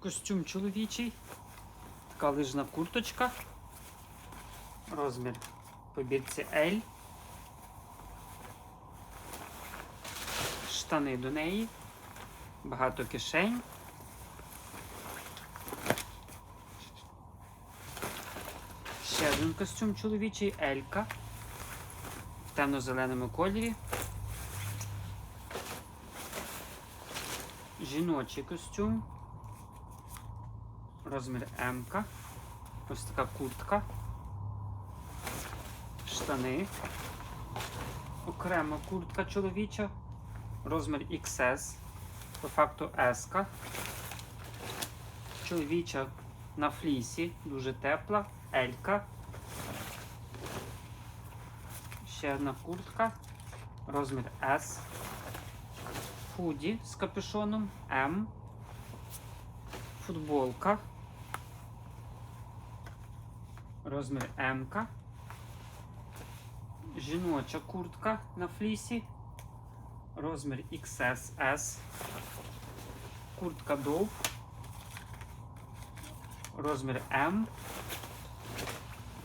Костюм чоловічий. Така лижна курточка. Розмір по бірці L. Штани до неї. Багато кишень. Ще один костюм чоловічий Елька. В темно-зеленому кольорі. Жіночий костюм. Розмір М. -ка. Ось така куртка. Штани. Окрема куртка чоловіча. Розмір XS. По факту S. -ка. Чоловіча на флісі. Дуже тепла. Елька. Ще одна куртка. Розмір S. Худі з капюшоном М. Футболка. Розмір М. Жіноча куртка на флісі. Розмір XSS. Куртка Dove. Розмір М.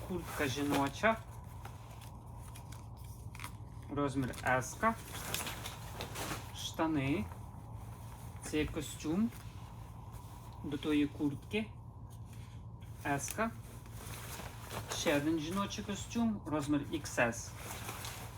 Куртка жіноча. Розмір S. Штани. Це костюм до тої куртки. S. Ще один жіночий костюм, розмір XS.